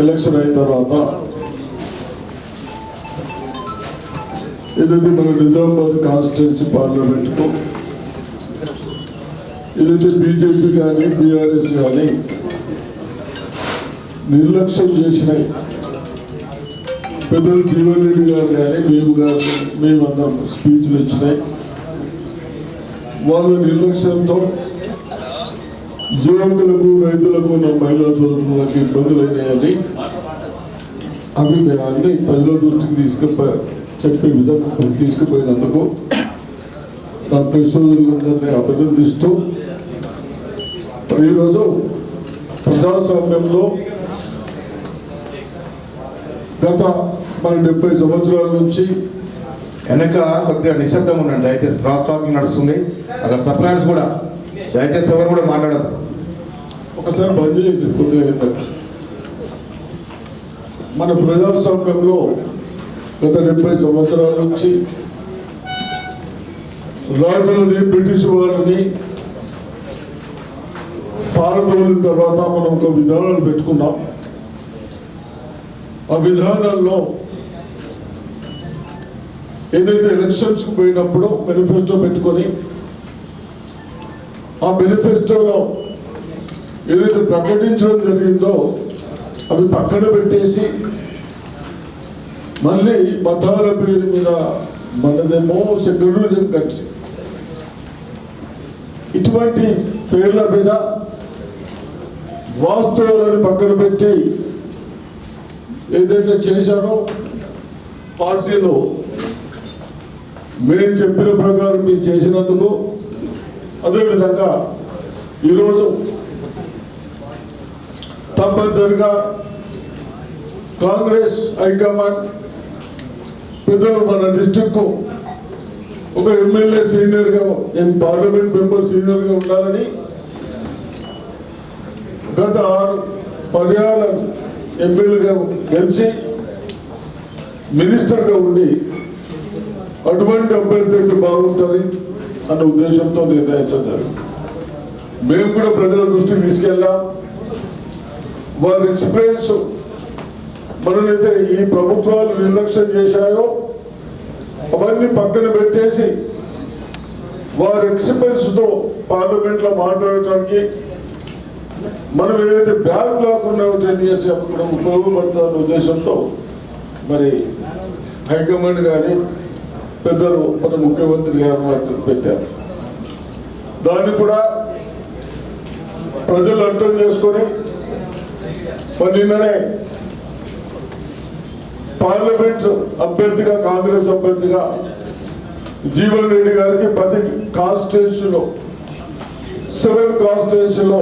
Election అయిన తర్వాత ఏదైతే మన నిజామాబాద్ కాన్స్టిట్యున్సీ పార్లమెంట్కు. ఏదైతే బీజేపీ కానీ బీఆర్ఎస్ కానీ నిర్లక్ష్యం చేసినాయి. పెద్దలు జీవన్ రెడ్డి గారు కానీ మేము కానీ మేమందరం స్పీచ్లు ఇచ్చినాయి. వాళ్ళ నిర్లక్ష్యంతో యువకులకు రైతులకు నా మహిళా సోదరులకు ఇబ్బందులు అయినాయని అభిప్రాయాన్ని ప్రజల దృష్టికి తీసుకుపో చెప్పే విధంగా తీసుకుపోయినందుకు నా ప్రెస్ సోదరులందరినీ అభినందిస్తూ ఈరోజు ప్రజాస్వామ్యంలో గత మన డెబ్బై సంవత్సరాల నుంచి వెనక కొద్దిగా నిశ్శబ్దం ఉండండి దయచేసి క్రాస్ టాకింగ్ నడుస్తుంది. అక్కడ సప్లయర్స్ కూడా దయచేసి ఎవరు కూడా మాట్లాడదు ఒకసారి బంద్ చేసి కొద్దిగా మన ప్రజాస్వామ్యంలో గత డెబ్బై సంవత్సరాల నుంచి రాజులని బ్రిటిష్ వారిని పాలతోలిన తర్వాత మనం ఒక విధానాలు పెట్టుకున్నాం. ఆ విధానాల్లో ఏదైతే ఎలక్షన్స్కి పోయినప్పుడు మేనిఫెస్టో పెట్టుకొని ఆ మేనిఫెస్టోలో ఏదైతే ప్రకటించడం జరిగిందో అవి పక్కన పెట్టేసి మళ్ళీ మతాల పేరు మీద మనదేమో సెక్యులరిజం కలిసి ఇటువంటి పేర్ల మీద వాస్తవాలను పక్కన పెట్టి ఏదైతే చేశారో పార్టీలో మేము చెప్పిన ప్రకారం మీరు చేసినందుకు అదేవిధంగా ఈరోజు తప్పనిసరిగా కాంగ్రెస్ హైకమాండ్ పెద్దలు మన డిస్టిక్ ఒక ఎమ్మెల్యే సీనియర్గా పార్లమెంట్ మెంబర్ సీనియర్గా ఉండాలని గత ఆరు పర్యాలను ఎమ్మెల్యేగా గెలిచి మినిస్టర్గా ఉండి అటువంటి అభ్యర్థి అయితే బాగుంటుంది అన్న ఉద్దేశంతో నిర్ణయించడం జరిగింది. మేము కూడా ప్రజల దృష్టికి తీసుకెళ్ళాం. వారి ఎక్స్పీరియన్స్ మననైతే ఈ ప్రభుత్వాలు నిర్లక్ష్యం చేశాయో అవన్నీ పక్కన పెట్టేసి వారి ఎక్స్పీరియన్స్తో పార్లమెంట్లో మాట్లాడటానికి మనం ఏదైతే బ్యాగ్ లేకుండా తెలియజేసి అప్పుడు ఉపయోగపడుతున్న ఉద్దేశంతో మరి హైకమాండ్ కానీ పెద్దలు మన ముఖ్యమంత్రి గారు వాటిని పెట్టారు. దాన్ని కూడా ప్రజలు అర్థం చేసుకొని మరి నిన్ననే పార్లమెంట్ అభ్యర్థిగా కాంగ్రెస్ అభ్యర్థిగా జీవన్ రెడ్డి గారికి పది కాన్స్టిట్యూన్సీలో సెవెన్ కాన్స్టిట్యూన్సీలో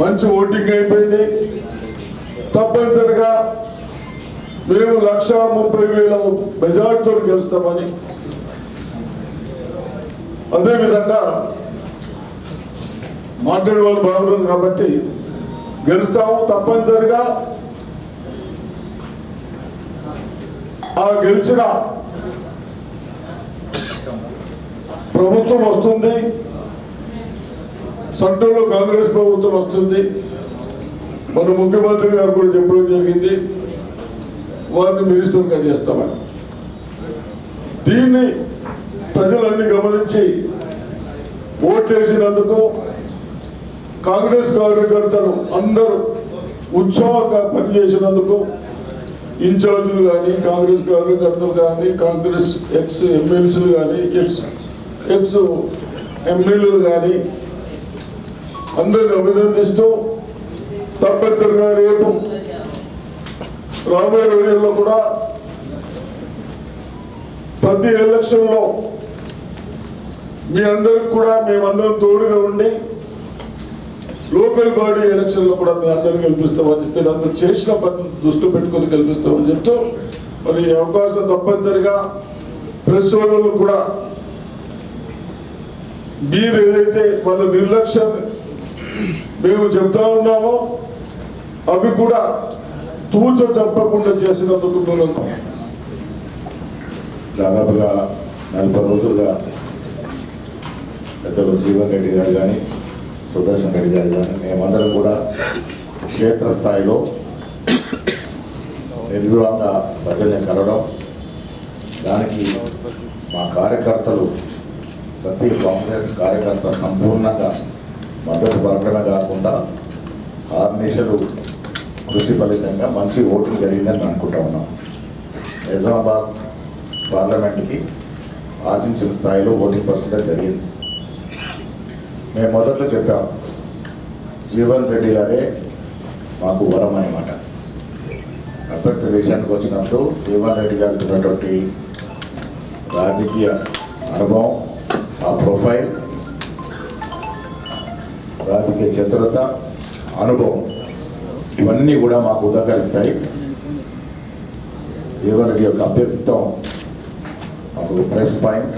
మంచి ఓటింగ్ అయిపోయింది. తప్పనిసరిగా మేము లక్ష ముప్పై వేల మెజార్టీతో గెలుస్తామని. అదేవిధంగా మాట్లాడే వాళ్ళు బాగుంటుంది కాబట్టి గెలుస్తాము తప్పనిసరిగా. ఆ గెలిచిన ప్రభుత్వం వస్తుంది. సెంట్రల్లో కాంగ్రెస్ ప్రభుత్వం వస్తుంది. మన ముఖ్యమంత్రి గారు కూడా చెప్పడం జరిగింది. వారిని మినిస్టర్గా చేస్తామని. దీన్ని ప్రజలన్నీ గమనించి ఓటేసినందుకు కాంగ్రెస్ కార్యకర్తలు అందరూ ఉత్సాహంగా పనిచేసినందుకు ఇన్ఛార్జీలు కానీ కాంగ్రెస్ కార్యకర్తలు కానీ కాంగ్రెస్ ఎక్స్ ఎమ్మెల్సీలు కానీ ఎక్స్ ఎక్స్ ఎమ్మెల్యేలు కానీ అందరిని అభినందిస్తూ తప్పనిసరిగా రేపు రాబోయే రోజుల్లో కూడా ప్రతి ఎలక్షన్లో మీ అందరికి కూడా మేమందరం తోడుగా ఉండి లోకల్ బాడీ ఎలక్షన్లో కూడా మీ అందరిని గెలిపిస్తామని చెప్పి అందరూ చేసిన పని దృష్టి పెట్టుకొని గెలిపిస్తామని చెప్తూ మరి అవకాశం తప్పనిసరిగా ప్రెస్ వాళ్ళు కూడా మీరు ఏదైతే వాళ్ళ నిర్లక్ష్యం మేము చెప్తా ఉన్నామో అవి కూడా తూచ చెప్పకుండా చేసినందుకు మేము దాదాపుగా నలభై రోజులుగా పెద్దలు జీవన్ రెడ్డి గారు కానీ సుదర్శన్ రెడ్డి గారి కానీ మేమందరం కూడా క్షేత్రస్థాయిలో నిర్వివాహంగా భజన కలడం దానికి మా కార్యకర్తలు ప్రతి కాంగ్రెస్ కార్యకర్త సంపూర్ణంగా మద్దతు పలకడమే కాకుండా ఆర్నిషలు కృషి ఫలితంగా మంచి ఓటింగ్ జరిగిందని అనుకుంటా ఉన్నాం. నిజామాబాద్ పార్లమెంట్కి ఆశించిన స్థాయిలో ఓటింగ్ పర్సెంటేజ్ జరిగింది. మేము మొదట్లో చెప్పాం జీవన్ రెడ్డి గారే మాకు వరం అనమాట అభ్యర్థి విషయానికి వచ్చినప్పుడు జీవన్ రెడ్డి గారికి ఉన్నటువంటి రాజకీయ అనుభవం ఆ ప్రొఫైల్ రాజకీయ చతురత అనుభవం ఇవన్నీ కూడా మాకు ఉదకరిస్తాయి. జీవన్ రెడ్డి యొక్క అభ్యర్థిత్వం మాకు ప్రెస్ పాయింట్.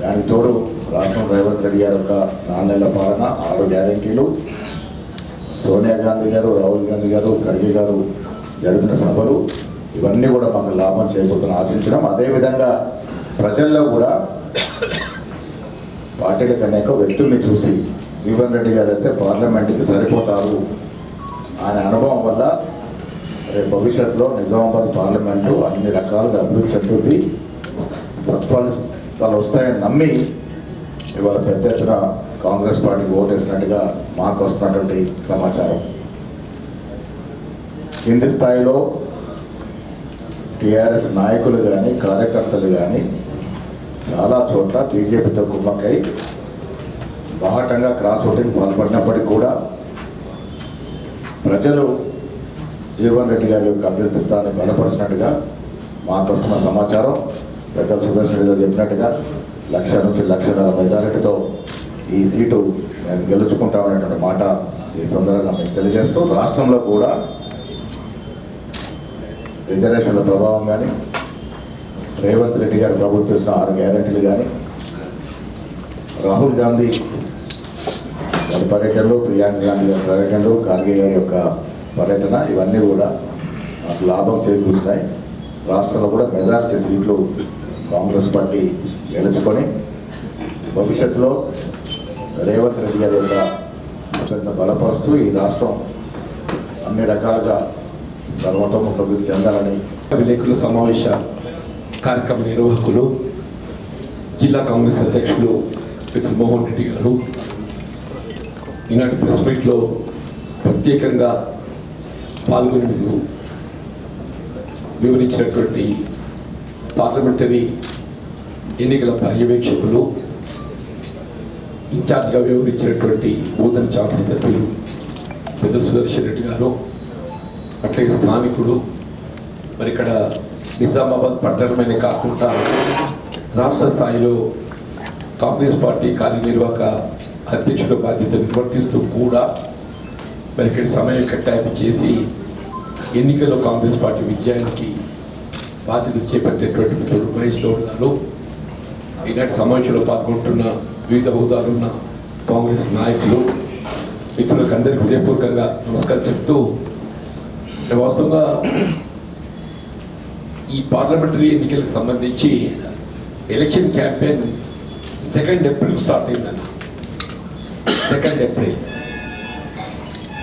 దానికి తోడు రాష్ట్రం రేవంత్ రెడ్డి గారు యొక్క నాణ్యల పాలన ఆరు గ్యారంటీలు. సోనియా గాంధీ గారు రాహుల్ గాంధీ గారు ఖర్గే గారు జరిపిన సభలు ఇవన్నీ కూడా మాకు లాభం చేయబోతున్న ఆశించడం అదేవిధంగా ప్రజల్లో కూడా పార్టీలకు అనేక వ్యక్తుల్ని చూసి జీవన్ రెడ్డి గారు అయితే పార్లమెంట్కి సరిపోతారు ఆయన అనుభవం వల్ల రేపు భవిష్యత్తులో నిజామాబాద్ పార్లమెంటు అన్ని రకాలుగా అభివృద్ధి చెందుతుంది సత్ఫలితాలు వస్తాయని నమ్మి ఇవాళ పెద్ద ఎత్తున కాంగ్రెస్ పార్టీకి ఓటేసినట్టుగా మాకు వస్తున్నటువంటి సమాచారం. కింది స్థాయిలో టీఆర్ఎస్ నాయకులు కానీ కార్యకర్తలు కానీ చాలా చోట్ల బీజేపీతో కుమ్మక్కై బాహటంగా క్రాస్ ఓటింగ్ పాల్పడినప్పటికీ కూడా ప్రజలు జీవన్ రెడ్డి గారి యొక్క అభ్యర్థిత్వాన్ని బలపరిచినట్టుగా మాకు వస్తున్న సమాచారం. పెద్దలు సుదర్శన్ రెడ్డి గారు చెప్పినట్టుగా లక్ష నుంచి లక్షల మెజారిటీతో ఈ సీటు మేము గెలుచుకుంటామనేటువంటి మాట ఈ సందర్భంగా మేము తెలియజేస్తూ రాష్ట్రంలో కూడా రిజర్వేషన్ల ప్రభావం కానీ రేవంత్ రెడ్డి గారు ప్రభుత్వం ఆరు గ్యారెంటీలు కానీ రాహుల్ గాంధీ గారి పర్యటనలు ప్రియాంక గాంధీ గారి పర్యటనలు ఖార్గే గారి యొక్క పర్యటన ఇవన్నీ కూడా మాకు లాభం చేకూర్చినాయి. రాష్ట్రంలో కూడా మెజారిటీ సీట్లు కాంగ్రెస్ పార్టీ గెలుచుకొని భవిష్యత్తులో రేవంత్ రెడ్డి గారి యొక్క అత్యంత బలపరుస్తూ ఈ రాష్ట్రం అన్ని రకాలుగా సర్వతోముఖ అభివృద్ధి చెందాలని విలేకరుల సమావేశ కార్యక్రమ నిర్వాహకులు జిల్లా కాంగ్రెస్ అధ్యక్షులు మిత్రులు మోహన్ రెడ్డి గారు. ఈనాటి ప్రెస్ మీట్లో ప్రత్యేకంగా పాల్గొని వివరించినటువంటి పార్లమెంటరీ ఎన్నికల పర్యవేక్షకులు ఇన్ఛార్జ్గా వ్యవహరించినటువంటి నూతన శాసనసభ్యులు పెద్ద సుదర్శన్ రెడ్డి గారు అట్లాగే స్థానికుడు మరి ఇక్కడ నిజామాబాద్ పట్టణమే కాకుండా రాష్ట్ర స్థాయిలో కాంగ్రెస్ పార్టీ కార్యనిర్వాహక అధ్యక్షుల బాధ్యత నిర్వర్తిస్తూ కూడా మరి ఇక్కడ సమయం కేటాయింపు చేసి ఎన్నికల్లో కాంగ్రెస్ పార్టీ విజయానికి బాధ్యత చేపట్టేటువంటి మిత్రుడు మహేష్ గౌడ్ గారు. ఈనాటి సమావేశంలో పాల్గొంటున్న వివిధ హోదాలున్న కాంగ్రెస్ నాయకులు మిత్రులకు అందరికీ హృదయపూర్వకంగా నమస్కారం చెప్తూ వాస్తవంగా ఈ పార్లమెంటరీ ఎన్నికలకు సంబంధించి election campaign second April start అయిందన్న సెకండ్ ఏప్రిల్.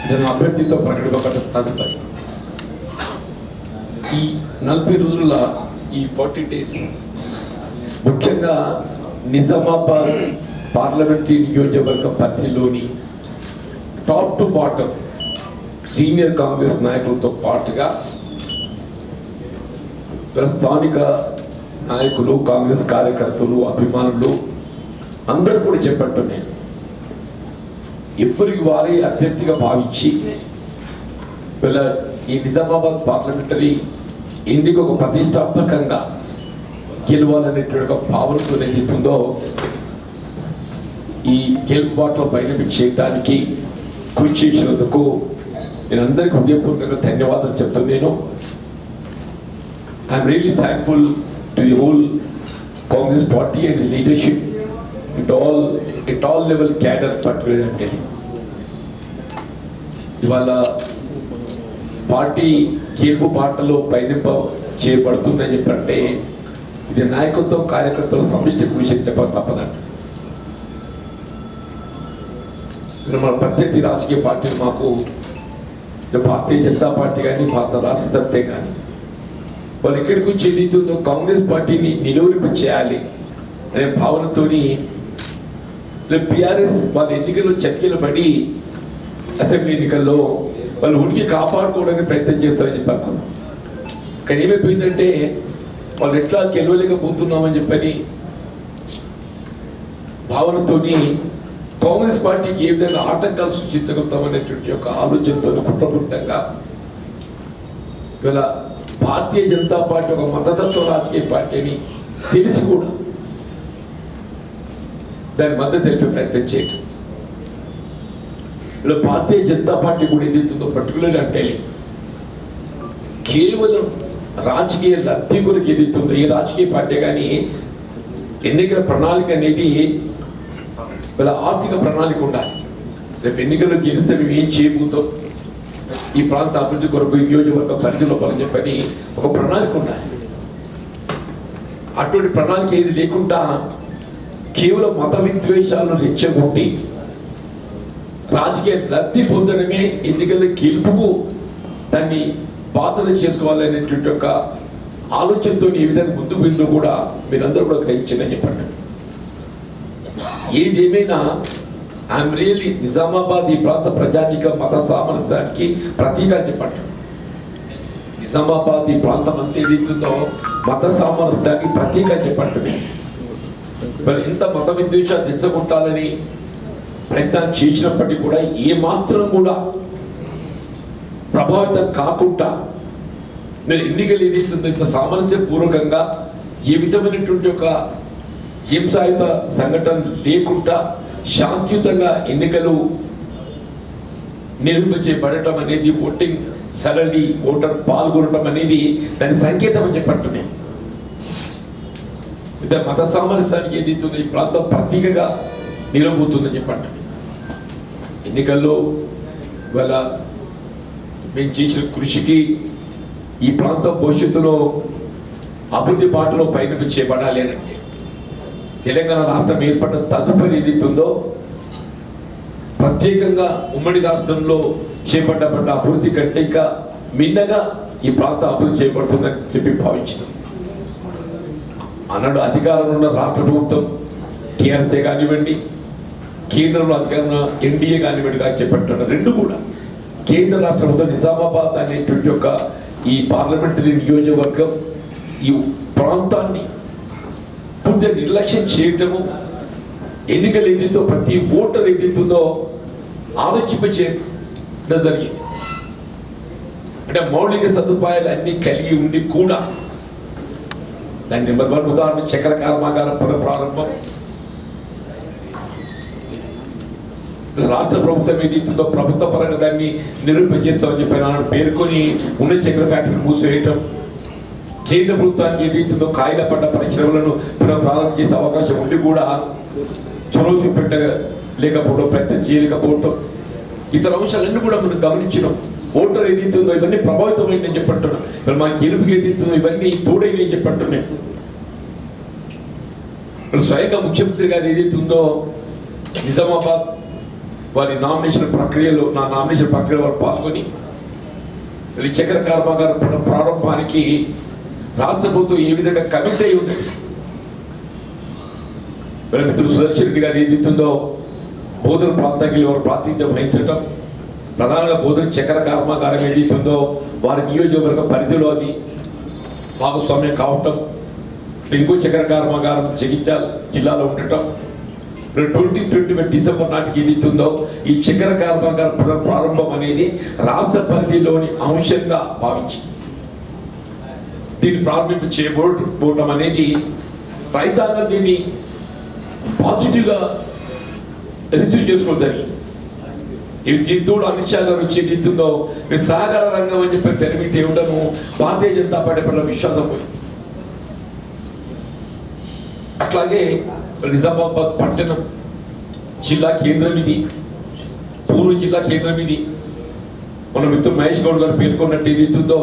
నేను అభ్యర్థితో ప్రకటింపబడ్డ తదుపరి ఈ నలభై రోజుల ఈ ఫార్టీ డేస్ ముఖ్యంగా నిజామాబాద్ పార్లమెంటరీ నియోజకవర్గ పరిధిలోని top to bottom senior Congress నాయకులతో పాటుగా స్థానిక నాయకులు కాంగ్రెస్ కార్యకర్తలు అభిమానులు అందరూ కూడా చెప్పట్టు నేను ఎవరికి వారే అభ్యర్థిగా భావించి వీళ్ళ ఈ నిజామాబాద్ పార్లమెంటరీ ఇందుకు ఒక ప్రతిష్టాత్మకంగా గెలవాలనేటువంటి ఒక భావనతో ఏదైతుందో ఈ గెలుపుబాటులో పైన చేయడానికి కృషి చేసినందుకు నేను అందరికీ హృదయపూర్వకంగా ధన్యవాదాలు చెప్తున్నాను. I'm really thankful to the whole Congress party and leadership it all it all level cadre particular అంటే ఇవాళ పార్టీ గెలుపు బాటలో పయనింప చేయబడుతుందని చెప్పంటే ఇది నాయకత్వం కార్యకర్తల సమిష్టి కృషి అని చెప్పక తప్పదంట మరి మన ప్రత్యర్థి రాజకీయ పార్టీలు మాకు ఇటు భారతీయ జనతా పార్టీ కానీ భారత రాష్ట్ర సమితే కానీ వాళ్ళు ఎక్కడికి వచ్చి ఏదైతుందో కాంగ్రెస్ పార్టీని నిలువరింప చేయాలి అనే భావనతోని బీఆర్ఎస్ వాళ్ళ ఎన్నికల్లో చతికిల పడి అసెంబ్లీ ఎన్నికల్లో వాళ్ళు ఉనికి కాపాడుకోవడానికి ప్రయత్నం చేస్తారని చెప్పి అనుకున్నాం కానీ ఏమైపోయిందంటే వాళ్ళు ఎట్లా గెలవలేకపోతున్నామని చెప్పని భావనతోని కాంగ్రెస్ పార్టీకి ఏ విధంగా ఆటంకాలు సృష్టించగలుగుతామనేటువంటి యొక్క ఆలోచనతో కుట్రపూరితంగా ఇవాళ భారతీయ జనతా పార్టీ ఒక మతతత్వ రాజకీయ పార్టీ అని తెలిసి కూడా దాని మద్దతు తెలిపే ప్రయత్నం చేయటం. ఇలా భారతీయ జనతా పార్టీ కూడా ఏదైతుందో పర్టికులర్ అంటే కేవలం రాజకీయ లబ్ధి కొరకు ఏదైతుందో ఏ రాజకీయ పార్టీ కానీ ఎన్నికల ప్రణాళిక అనేది ఇలా ఆర్థిక ప్రణాళిక ఉండాలి. రేపు ఎన్నికల్లో గెలిస్తే మేము ఏం చేయబోతాం? ఈ ప్రాంత అభివృద్ధి కొరకు ఈ నియోజకవర్గ పరిధిలో పని చెప్పని ఒక ప్రణాళిక ఉండాలి. అటువంటి ప్రణాళిక ఏది లేకుండా కేవలం మత విద్వేషాలను రెచ్చగొట్టి రాజకీయ లబ్ధి పొందడమే ఎన్నికల గెలుపుకు దాన్ని బాధలు చేసుకోవాలనేటువంటి ఒక ఆలోచనతో ఏ విధంగా ముందుకు వెళ్ళినా కూడా మీరందరూ కూడా గ్రహించిందని చెప్పండి. ఏదేమైనా ఐఎమ్ రియల్లీ నిజామాబాద్ ఈ ప్రాంత ప్రజానిక మత సామరస్యానికి ప్రతీక అని చెప్పండి. నిజామాబాద్ ఈ ప్రాంతం అంతా ఏదైతుందో మత సామరస్యానికి ప్రతీక అని చెప్పండి. మరి ఇంత మత విద్వేషాలు తెచ్చగొట్టాలని ప్రయత్నం చేసినప్పటికీ కూడా ఏ మాత్రం కూడా ప్రభావితం కాకుండా నేను ఎన్నికలు ఏదైతుందో ఇంత సామరస్య పూర్వకంగా ఏ విధమైనటువంటి ఒక హింసాయుత సంఘటన లేకుండా శాంతియుతంగా ఎన్నికలు నిర్వహించబడటం అనేది ఓటింగ్ సరళి ఓటర్ పాల్గొనడం అనేది దాని సంకేతం అని చెప్పట్టునే ఇదే మత సామరస్యానికి ఏదైతుందో ఈ ప్రాంతం ప్రతీకగా నిలబోతుందని చెప్పండి ఎన్నికల్లో ఇవాళ మేము చేసిన కృషికి ఈ ప్రాంతం భవిష్యత్తులో అభివృద్ధి బాటలో పయనం చేయబడాలి అని అంటే తెలంగాణ రాష్ట్రం ఏర్పడిన తదుపరి ఏదైతుందో ప్రత్యేకంగా ఉమ్మడి రాష్ట్రంలో చేపట్టబడ్డ అభివృద్ధి కంటే ఇంకా మిన్నగా ఈ ప్రాంతం అభివృద్ధి చేయబడుతుందని చెప్పి భావించినాం. అన్నాడు అధికారంలో ఉన్న రాష్ట్ర ప్రభుత్వం టీఆర్సీ కానివ్వండి కేంద్రంలో అధికారంలో ఎన్డీఏ కానివ్వండి కానీ చేపట్టాడు రెండు కూడా. కేంద్ర రాష్ట్ర నిజామాబాద్ అనేటువంటి ఒక ఈ పార్లమెంటరీ నియోజకవర్గం ఈ ప్రాంతాన్ని పూర్తిగా నిర్లక్ష్యం చేయటము ఎన్నికలు ఏదైతే ప్రతి ఓటర్ ఏదైతుందో ఆలోచింపచేయడం జరిగింది. అంటే మౌలిక సదుపాయాలు అన్ని కలిగి ఉండి కూడా దాని నెంబర్ వన్ ఉదాహరణ చక్కెర కర్మాగారం పునఃప్రారంభం రాష్ట్ర ప్రభుత్వం ఏదైతుందో ప్రభుత్వ పరంగా దాన్ని నిరూపించేస్తామని చెప్పి పేర్కొని ఉన్న చక్కెర ఫ్యాక్టరీ మూసివేయటం. కేంద్ర ప్రభుత్వానికి ఏదైతుందో కాయిల పడ్డ పరిశ్రమలను ప్రారంభం చేసే అవకాశం ఉండి కూడా చొరవ చూపెట్టలేకపోవడం ప్రయత్నం చేయలేకపోవటం. ఇతర అంశాలన్నీ కూడా మనం గమనించినాం. ఓటర్ ఏదైతుందో ఇవన్నీ ప్రభావితమైందని చెప్పంటున్నాం మరి మా గెలుపుకి ఏదైతుందో ఇవన్నీ తోడై నేను మరి స్వయంగా ముఖ్యమంత్రి గారు ఏదైతుందో నిజామాబాద్ వారి నామినేషన్ ప్రక్రియలో నా నామినేషన్ ప్రక్రియలో వారు పాల్గొని ఈ చక్కెర కర్మాగారం ప్రారంభానికి రాష్ట్ర ప్రభుత్వం ఏ విధంగా కమిట్ అయి ఉండేది మరి మిత్రులు సుదర్శన్ రెడ్డి గారు ఏదైతుందో బోధన ప్రాంతానికి వారు ప్రాతినిధ్యం వహించటం ప్రధానంగా బోధన చక్కెర కర్మాగారం ఏదైతుందో వారి నియోజకవర్గ పరిధిలో అది భాగస్వామ్యం కావటం ఇంకో చక్ర కర్మాగారం జగిత్యాల జిల్లాలో ఉండటం ట్వంటీ ట్వంటీ డిసెంబర్ నాటికి ఏదైతుందో ఈ చక్కెర కర్మాగారం ప్రారంభం అనేది రాష్ట్ర పరిధిలోని అంశంగా భావించి దీన్ని ప్రారంభింప చేయబోవటం అనేది రైతాంగం దీన్ని పాజిటివ్గా రిసీవ్ చేసుకోవడం జరిగింది. ఇవి దీంతో అమిత్ షా గారు వచ్చి దీంతో మీరు సహకార రంగం అని చెప్పి తెలివి తేవడము భారతీయ జనతా పార్టీ పట్ల విశ్వాసం పోయింది. అట్లాగే నిజామాబాద్ పట్టణం జిల్లా కేంద్రం ఇది. పూర్వ జిల్లా కేంద్రం ఇది. మన మిత్రుడు మహేష్ గౌడ్ గారు పేర్కొన్నట్టు ఏదైతుందో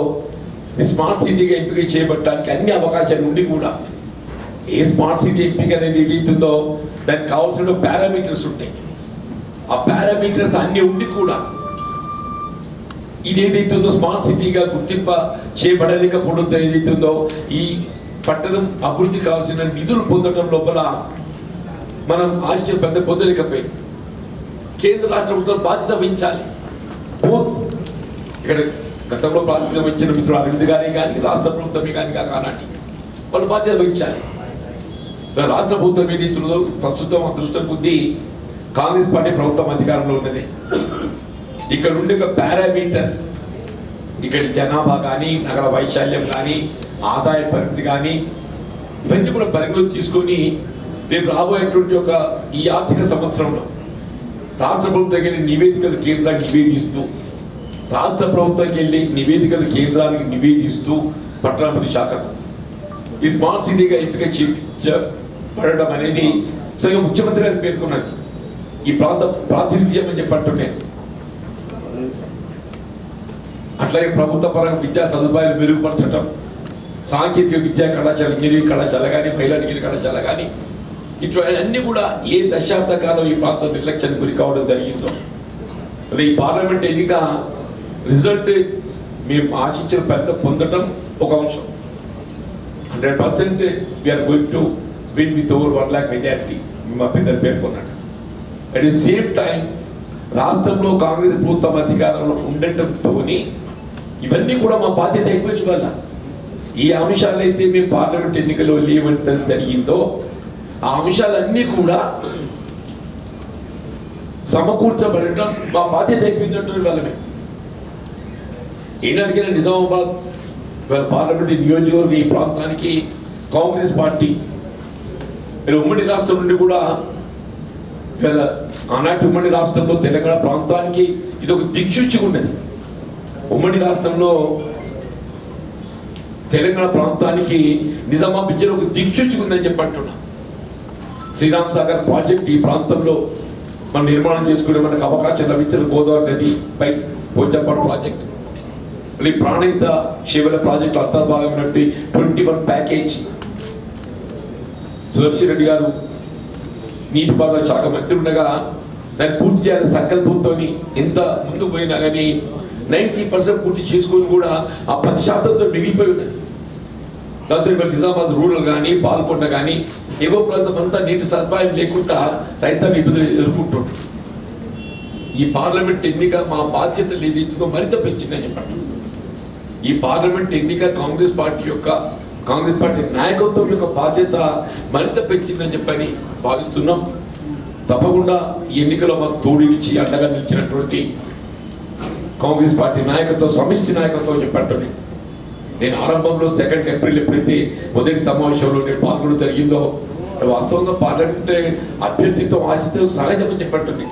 ఈ స్మార్ట్ సిటీగా ఎంపిక చేయబట్టడానికి అన్ని అవకాశాలు ఉండి కూడా ఏ స్మార్ట్ సిటీ ఎంపిక అనేది ఏదైతుందో దానికి కావాల్సిన పారామీటర్స్ ఉంటాయి. ఆ పారామీటర్స్ అన్ని ఉండి కూడా ఇది ఏదైతుందో స్మార్ట్ సిటీగా గుర్తింప చేయబడలేకపోవడం ఏదైతుందో ఈ పట్టణం అభివృద్ధి కావాల్సిన నిధులు పొందడం లోపల మనం ఆశ్చర్య పెద్ద పొందలేకపోయింది కేంద్ర రాష్ట్ర ప్రభుత్వం బాధ్యత వహించాలి. ఇక్కడ గతంలో బాధ్యత వహించిన మిత్రులు అరవింద్ గారే కానీ రాష్ట్ర ప్రభుత్వమే కానీ కానాటి వాళ్ళు బాధ్యత వహించాలి. రాష్ట్ర ప్రభుత్వం ఏది ఇస్తుందో ప్రస్తుతం అదృష్టం కొద్దీ కాంగ్రెస్ పార్టీ ప్రభుత్వం అధికారంలో ఉన్నది. ఇక్కడ ఉండే ఒక పారామీటర్స్ ఇక్కడ జనాభా కానీ నగర వైశాల్యం కానీ ఆదాయ పరిమితి కానీ ఇవన్నీ కూడా పరిగణలోకి తీసుకొని రేపు రాబోయేటువంటి ఒక ఈ ఆర్థిక సంవత్సరంలో రాష్ట్ర ప్రభుత్వం వెళ్ళి నివేదికలు కేంద్రానికి నివేదిస్తూ రాష్ట్ర ప్రభుత్వానికి వెళ్ళి నివేదికలు కేంద్రానికి నివేదిస్తూ పట్టణాభివృద్ధి శాఖకు ఈ స్మార్ట్ సిటీగా ఎంపిక చేపడడం అనేది స్వయం ముఖ్యమంత్రి గారు పేర్కొన్నది ఈ ప్రాంత ప్రాతినిధ్యం అని చెప్పంటున్నాను అట్లాగే ప్రభుత్వ పరంగా విద్యా సదుపాయాలు మెరుగుపరచడం సాంకేతిక విద్యా కళాశాల ఇంజనీరింగ్ కళాశాల కానీ మహిళా డిగ్రీ కళాశాల కానీ ఇటువంటి కూడా ఏ దశాబ్ద కాలం ఈ ప్రాంతం నిర్లక్ష్యానికి గురి కావడం జరిగిందో? మరి ఈ పార్లమెంట్ ఎన్నిక రిజల్ట్ మేము ఆశించిన పెద్ద పొందడం ఒక అంశం. Hundred percent we are going to win with over one lakh majority మా పెద్దలు పేర్కొన్నాడు అట్ ది సేమ్ టైం రాష్ట్రంలో కాంగ్రెస్ ప్రభుత్వం అధికారంలో ఉండటంతో ఇవన్నీ కూడా మా బాధ్యత అయిపోయింది వల్ల ఈ అంశాలైతే మేము పార్లమెంట్ ఎన్నికల్లో లేవంటే జరిగిందో ఆ అంశాలన్నీ కూడా సమకూర్చబడటం మా బాధ్యత అయిపోయిందంటే వాళ్ళమే ఈనాటికైనా నిజామాబాద్ వాళ్ళ పార్లమెంట్ నియోజకవర్గం ఈ ప్రాంతానికి కాంగ్రెస్ పార్టీ మీరు ఉమ్మడి రాష్ట్రం నుండి కూడా వీళ్ళ ఆనాటి ఉమ్మడి రాష్ట్రంలో తెలంగాణ ప్రాంతానికి ఇది ఒక దిక్సూచిగున్నది ఉమ్మడి రాష్ట్రంలో తెలంగాణ ప్రాంతానికి నిజామాబాద్ జిల్లా ఒక దిక్సూచిగా ఉందని చెప్పి అంటున్నా. శ్రీరామ్ సాగర్ ప్రాజెక్ట్ ఈ ప్రాంతంలో మనం నిర్మాణం చేసుకునే మనకు అవకాశం లభించిన గోదావరి నది పై పోచంపాడు ప్రాజెక్ట్. మళ్ళీ Pranahita శివల project అంతర్భాగమైనటువంటి twenty one package. Sudarshan Reddy garu నీటిపారుదల శాఖ మంత్రి ఉండగా దాన్ని పూర్తి చేయాలని సంకల్పంతో ఎంత ముందుకు పోయినా కానీ నైంటీ పర్సెంట్ పూర్తి చేసుకొని కూడా ఆ పది శాతంతో మిగిలిపోయి ఉన్నది దాంతో ఇవాళ నిజామాబాద్ రూరల్ కానీ పాల్కొండ కానీ ఏవో ప్రాంతం అంతా నీటి సదుపాయం లేకుండా రైతాంగ ఇబ్బందులు ఎదుర్కొంటుంది. ఈ పార్లమెంట్ ఎన్నిక మా బాధ్యత ఏదైతుందో మరింత పెంచిందని చెప్పండి. ఈ పార్లమెంట్ ఎన్నిక కాంగ్రెస్ పార్టీ యొక్క కాంగ్రెస్ పార్టీ నాయకత్వం యొక్క బాధ్యత మరింత పెంచిందని చెప్పని భావిస్తున్నాం. తప్పకుండా ఈ ఎన్నికలో మాకు తోడు ఇచ్చి అండగా నిలిచినటువంటి కాంగ్రెస్ పార్టీ నాయకత్వం సమిష్టి నాయకత్వం చెప్పండి నేను ఆరంభంలో సెకండ్ ఏప్రిల్ ఎప్పుడైతే మొదటి సమావేశంలో నేను పాల్గొనడం జరిగిందో వాస్తవంగా పార్లమెంట్ అభ్యర్థితో ఆశించడం సహజమని చెప్పట్టుంది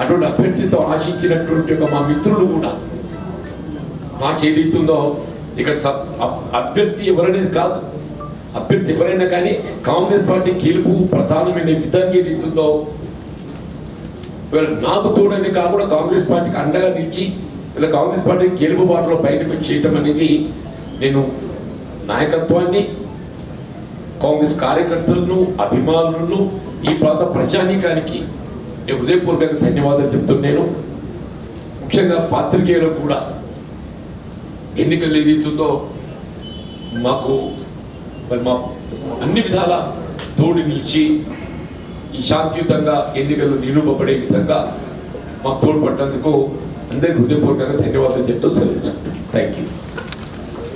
అటువంటి అభ్యర్థితో ఆశించినటువంటి ఒక మా మిత్రులు కూడా నాకు ఏదైతుందో ఇక్కడ సబ్ అభ్యర్థి ఎవరనేది కాదు. అభ్యర్థి ఎవరైనా కానీ కాంగ్రెస్ పార్టీ గెలుపు ప్రధానమైన విధానం ఏదైతుందో నాకు తోడని కాకుండా కాంగ్రెస్ పార్టీకి అండగా నిలిచి ఇలా కాంగ్రెస్ పార్టీ గెలుపు బాటలో బయటకు చేయటం అనేది నేను నాయకత్వాన్ని కాంగ్రెస్ కార్యకర్తలను అభిమానులను ఈ ప్రాంత ప్రజానీకానికి నేను హృదయపూర్వక ధన్యవాదాలు చెప్తున్నాను. ముఖ్యంగా పాత్రికేయులకు కూడా ఎన్నికలు ఏదైతుందో మాకు మరి మా అన్ని విధాల తోడు నిలిచి ఈ శాంతియుతంగా ఎన్నికలు నిరూపబడే విధంగా మాకు తోడ్పడ్డందుకు అందరికీ హృదయపూర్వకంగా ధన్యవాదాలు చెప్తూ సెలవు థ్యాంక్ యూ